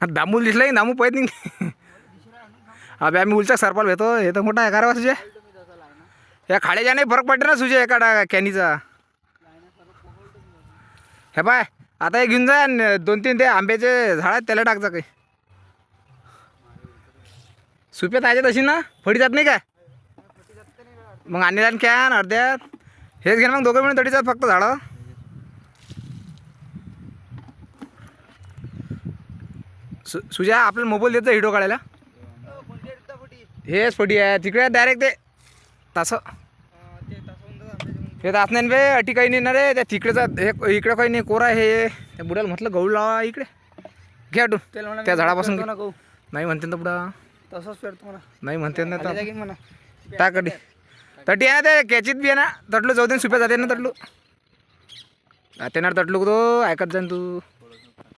दामूल दिसला की दामू पळत नाही. अबे आम्ही उलचा सरपाल घेतो. हे तर मोठा आहे का सुजय या खाड्याच्या नाही फरक पडते ना सुजय एका कॅनीचा. हे पाय आता हे घेऊन जा दोन तीन ते आंब्याचे झाड आहेत त्याला टाकचा काही. सुप्यात आहे तशी ना? फडी जात नाही काय? मग आणि जाण कॅन अर्ध्यात. हेच घे ना मग दोघं मिळून तडीचात फक्त झाडं. सु सुजा आपल्याला मोबाईल देतो व्हिडिओ काढायला. हेच फटी आहे. तिकडे डायरेक्ट ते. तसं. हे तास नाही बे अटी काही नाही ना रे. त्या तिकडेचा हे इकडे काही नाही. कोरा हे. त्या बुड्याला म्हटलं गहू लावा इकडे. घे अटून त्या झाडापासून. नाही म्हणते ना बुडा. तसंच पेरतो मला नाही म्हणते ना म्हणा. टाक अडी तटी आहे ते. कॅचित बी आहे ना. तटलू जाऊ दे सुप्या जाते ना तटलू. जाते ना तटलू तो. ऐकत जाईन तू.